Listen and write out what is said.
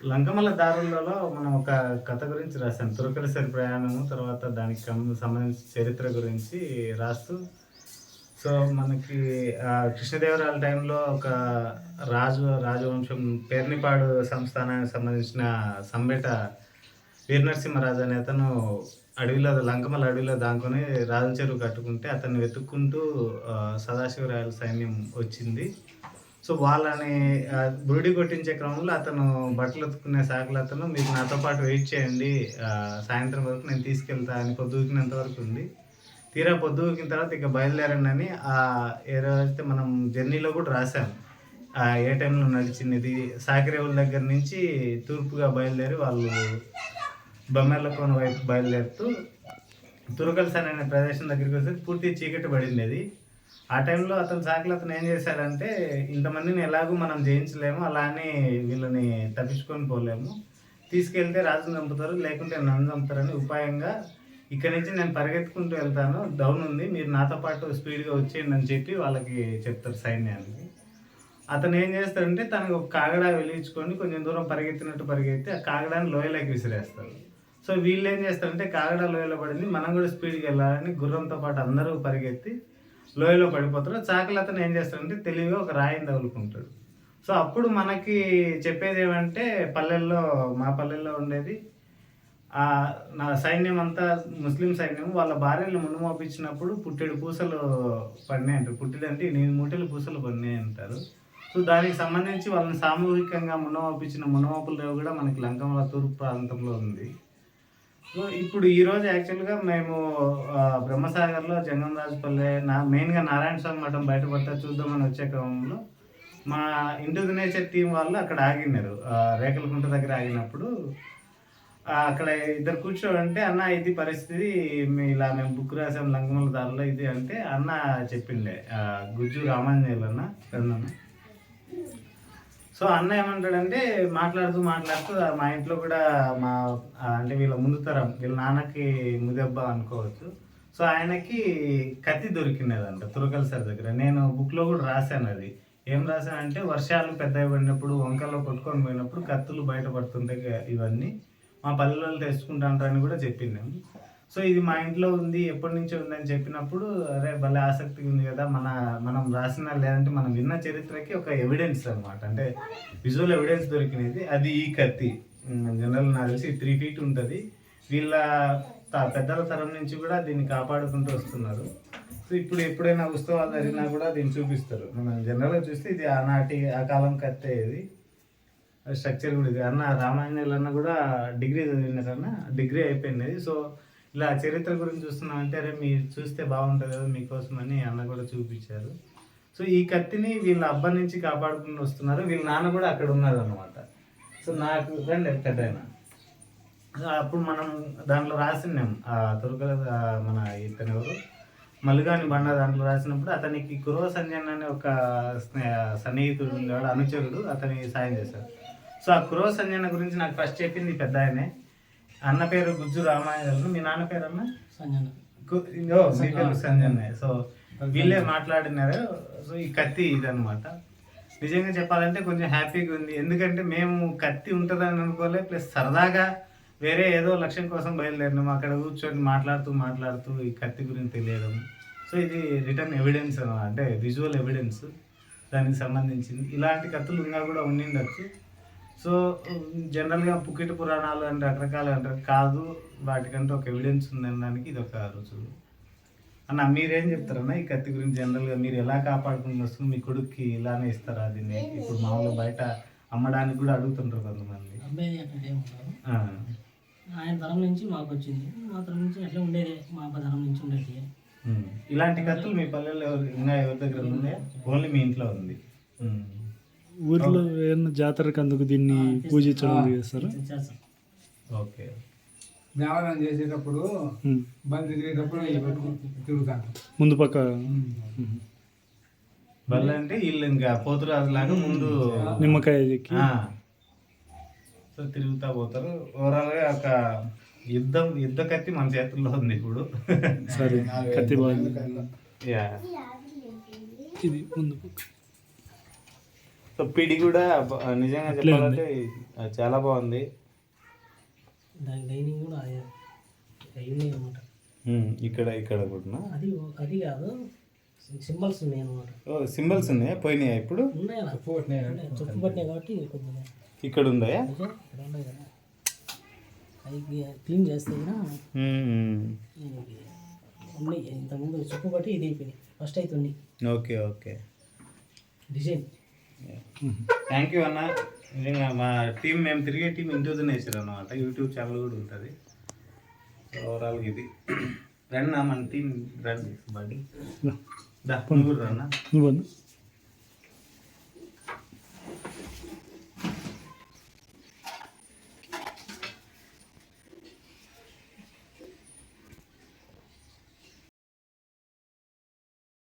లంకమల్ల దారులలో మనం ఒక కథ గురించి రాశాం. తురకలసరి ప్రయాణము తర్వాత దానికి సంబంధించిన చరిత్ర గురించి రాస్తూ సో మనకి ఆ, కృష్ణదేవరాయల టైంలో ఒక రాజు రాజవంశం పేర్నిపాడు సంస్థానానికి సంబంధించిన సంబేట వీరనరసింహరాజు అనే అతను అడవిలో లంకమల్ల అడవిలో దాంకొని రాజు చెరువు కట్టుకుంటే అతన్ని వెతుక్కుంటూ సదాశివరాయల సైన్యం వచ్చింది. సో వాళ్ళని బురుడి కొట్టించే క్రమంలో అతను బట్టలు ఉతుకునే సాకులు అతను మీరు నాతో పాటు వెయిట్ చేయండి సాయంత్రం వరకు నేను తీసుకెళ్తా అని పొద్దుకినంత వరకు ఉంది. తీరా పొద్దుకిన తర్వాత ఇక బయలుదేరండి అని ఆ ఏ రోజైతే మనం జర్నీలో కూడా రాశాం ఆ, ఏ టైంలో నడిచింది సాకిరేవుల దగ్గర నుంచి తూర్పుగా బయలుదేరి వాళ్ళు బొమ్మెల్లకోన వైపు బయలుదేరుతూ తురకల్సన్ అనే ప్రదేశం దగ్గరికి వస్తే పూర్తి చీకటి పడింది అది. ఆ టైంలో అతను సాకులు అతను ఏం చేశాడంటే ఇంతమందిని ఎలాగూ మనం జయించలేము అలానే వీళ్ళని తప్పించుకొని పోలేము. తీసుకెళ్తే రాజుని చంపుతారు లేకుంటే నన్ను చంపుతారని ఉపాయంగా ఇక్కడి నుంచి నేను పరిగెత్తుకుంటూ వెళ్తాను డౌన్ ఉంది మీరు నాతో పాటు స్పీడ్గా వచ్చేయండి అని చెప్పి వాళ్ళకి చెప్తారు సైన్యానికి. అతను ఏం చేస్తాడంటే తనకు ఒక కాగడా వెలిగించుకొని కొంచెం దూరం పరిగెత్తినట్టు పరిగెత్తి ఆ కాగడాన్ని లోయలోకి విసిరేస్తారు సో వీళ్ళు ఏం చేస్తారంటే కాగడా లోయలో పడింది మనం కూడా స్పీడ్కి వెళ్ళాలని గుర్రంతో పాటు అందరూ పరిగెత్తి లోయలో పడిపోతారు చాకలి అతను ఏం చేస్తాడంటే తెలివిగా ఒక రాయిని తగులుకుంటాడు. సో అప్పుడు మనకి చెప్పేది ఏమంటే పల్లెల్లో మా పల్లెల్లో ఉండేది నా సైన్యం అంతా ముస్లిం సైన్యం వాళ్ళ భార్యలు ముందు మోపించినప్పుడు పుట్టెడు పూసలు పడినాయి అంటారు పుట్టెడు ఎనిమిది మూటలు పూసలు పడినాయి అంటారు సో దానికి సంబంధించి వాళ్ళని సామూహికంగా మున్నమోపించిన మునమోపులు కూడా మనకి లంకమల తూర్పు ప్రాంతంలో ఉంది. సో ఇప్పుడు ఈరోజు యాక్చువల్గా మేము బ్రహ్మసాగర్లో జంగం రాజపల్లె నా మెయిన్గా నారాయణ స్వామి మఠం బయటపడతా చూద్దామని వచ్చే క్రమంలో మా ఇంటూ నేచర్ టీం వాళ్ళు అక్కడ ఆగినారు. రేకలకుంట దగ్గర ఆగినప్పుడు. అక్కడ ఇద్దరు కూర్చోడంటే అన్న ఇది పరిస్థితి మీ ఇలా మేము బుక్ రాసాం లంకమల దారిలో ఇది అంటే అన్న చెప్పిండే. గుజ్జు రామాంజనేయులు అన్న పెద్దన్న. సో అన్న ఏమంటాడంటే మాట్లాడుతూ మాట్లాడుతూ మా ఇంట్లో కూడా మా అంటే వీళ్ళ ముందు తరం వీళ్ళ నాన్నకి ముదెబ్బ అనుకోవచ్చు. సో ఆయనకి కత్తి దొరికినదంట తురకల సార్ దగ్గర. నేను బుక్లో కూడా రాశాను అది. ఏం రాశానంటే వర్షాలు పెద్ద పడినప్పుడు వంకల్లో కొట్టుకొని పోయినప్పుడు కత్తులు బయటపడుతుంటాయి ఇవన్నీ మా పల్లెల్లో తెచ్చుకుంటాంటారని కూడా చెప్పింది సో ఇది మా ఇంట్లో ఉంది ఎప్పటి నుంచో ఉందని చెప్పినప్పుడు అరే భలే ఆసక్తి ఉంది కదా మన మనం రాసిన లేదంటే మనం విన్న చరిత్రకి ఒక ఎవిడెన్స్ అనమాట అంటే విజువల్ ఎవిడెన్స్ దొరికినది. అది ఈ కత్తి. జనరల్ నాకు తెలిసి త్రీ ఫీట్ ఉంటుంది. వీళ్ళ పెద్దల తరం నుంచి కూడా దీన్ని కాపాడుకుంటూ వస్తున్నారు. సో ఇప్పుడు ఎప్పుడైనా ఉత్సవాలు జరిగినా కూడా దీన్ని చూపిస్తారు. మనం జనరల్గా చూస్తే ఇది ఆనాటి ఆ కాలం కత్తే ఇది. స్ట్రక్చర్ కూడా ఇది. అన్న రామాయణాలు కూడా డిగ్రీ చదివినారన్న డిగ్రీ అయిపోయినది. సో ఇలా చరిత్ర గురించి చూస్తున్నాం అంటే అరే మీరు చూస్తే బాగుంటుంది కదా మీకోసం అని అన్న కూడా చూపించారు. సో ఈ కత్తిని వీళ్ళ అబ్బా నుంచి కాపాడుకుంటూ వస్తున్నారు. వీళ్ళ నాన్న కూడా అక్కడ ఉన్నారు అనమాట సో నాకు రండి పెద్ద అప్పుడు మనం దాంట్లో రాసినాం. ఆ తుర్క మన ఇతను ఎవరు? మలుగాని బండ దాంట్లో రాసినప్పుడు అతనికి కురవ సంజన్ అనే ఒక సన్నిహితుడు ఉండేవాడు అనుచరుడు అతని సాయం చేశాడు. సో ఆ కురవ సంజన గురించి నాకు ఫస్ట్ చెప్పింది పెద్ద ఆయనే అన్న పేరు గుజ్జు రామాయణు మీ నాన్న పేరు అన్న సంజన ఇదో మీ పేరు సో వీళ్ళే మాట్లాడినారు. సో ఈ కత్తి ఇదన్నమాట. నిజంగా చెప్పాలంటే కొంచెం హ్యాపీగా ఉంది. ఎందుకంటే మేము కత్తి ఉంటుందని అనుకోలే ప్లస్ సరదాగా వేరే ఏదో లక్ష్యం కోసం బయలుదేరినాం. అక్కడ కూర్చొని మాట్లాడుతూ మాట్లాడుతూ ఈ కత్తి గురించి తెలియడం. సో ఇది రిటర్న్ ఎవిడెన్స్ అంటే విజువల్ ఎవిడెన్స్. దానికి సంబంధించింది. ఇలాంటి కత్తులు ఇంకా కూడా ఉండిండొచ్చు. సో జనరల్గా పుక్కిటి పురాణాలు అంటే రకరకాలు అంటారు. కాదు వాటికంటే ఒక ఎవిడెన్స్ ఉందనడానికి ఇది ఒక రుజువు. అన్న మీరేం చెప్తారన్న? ఈ కత్తి గురించి జనరల్గా మీరు ఎలా కాపాడుకుని వస్తుంది మీ కొడుక్కి ఇలానే ఇస్తారా దీన్ని ఇప్పుడు మామూలుగా బయట అమ్మడానికి కూడా అడుగుతుంటారు కొంతమంది. ఆయన తరం నుంచి మాకు వచ్చింది. మా తరం నుంచి అట్లా ఉండేది. మా అబ్బా తరం నుంచి ఉండేది. ఇలాంటి కత్తులు మీ పల్లెల్లో ఎవరు ఇంకా ఎవరి దగ్గర ఉంది ఓన్లీ మీ ఇంట్లో ఉంది. ఊర్లో ఏమన్నా జాతరకు అందుకు దీన్ని పూజించడం చేస్తారు? చేస్తాం ఓకే. చేసేటప్పుడు. బండి తిరిగేటప్పుడు తిరుగుతాను ముందు పక్క బల్ల అంటే వీళ్ళు ఇంకా పోతురాజు లాగా ముందు నిమ్మకాయ చెక్కి. సో తిరుగుతా పోతారు. ఓవరాల్గా ఒక యుద్ధం యుద్ధ కత్తి మన చేతుల్లో ఉంది ఇప్పుడు. సరే కత్తి బాగుంది. యా. ఇది ముందు పక్క. సో పిడి కూడా నిజంగా చెప్పాలంటే చాలా బాగుంది. దాని లైనింగ్ కూడా అయ్యి ఉన్నాయి అనమాట ఇక్కడ ఇక్కడ కూడా అది అది కాదు సింబల్స్ ఉన్నాయి అనమాట ఓ సింబల్స్ ఉన్నాయా? పోయినాయా ఇప్పుడు. చుట్టు పట్టినాయి కాబట్టి ఇక్కడ ఉందా అవి క్లీన్ చేస్తే ఉన్నాయి. ఇంతకుముందు చుట్టు పట్టి ఇది అయిపోయినాయి ఫస్ట్ అయితే ఉన్నాయి. Okay okay. Design. Thank you అన్న. నిజంగా మా టీం మేము తిరిగే టీం ఇంటూజ్ నేచర్ అనమాట యూట్యూబ్ ఛానల్ కూడా ఉంటుంది. ఓవరాల్గా ఇది. రండి మన టీం రండి బండి. దా కూడా రన్నా.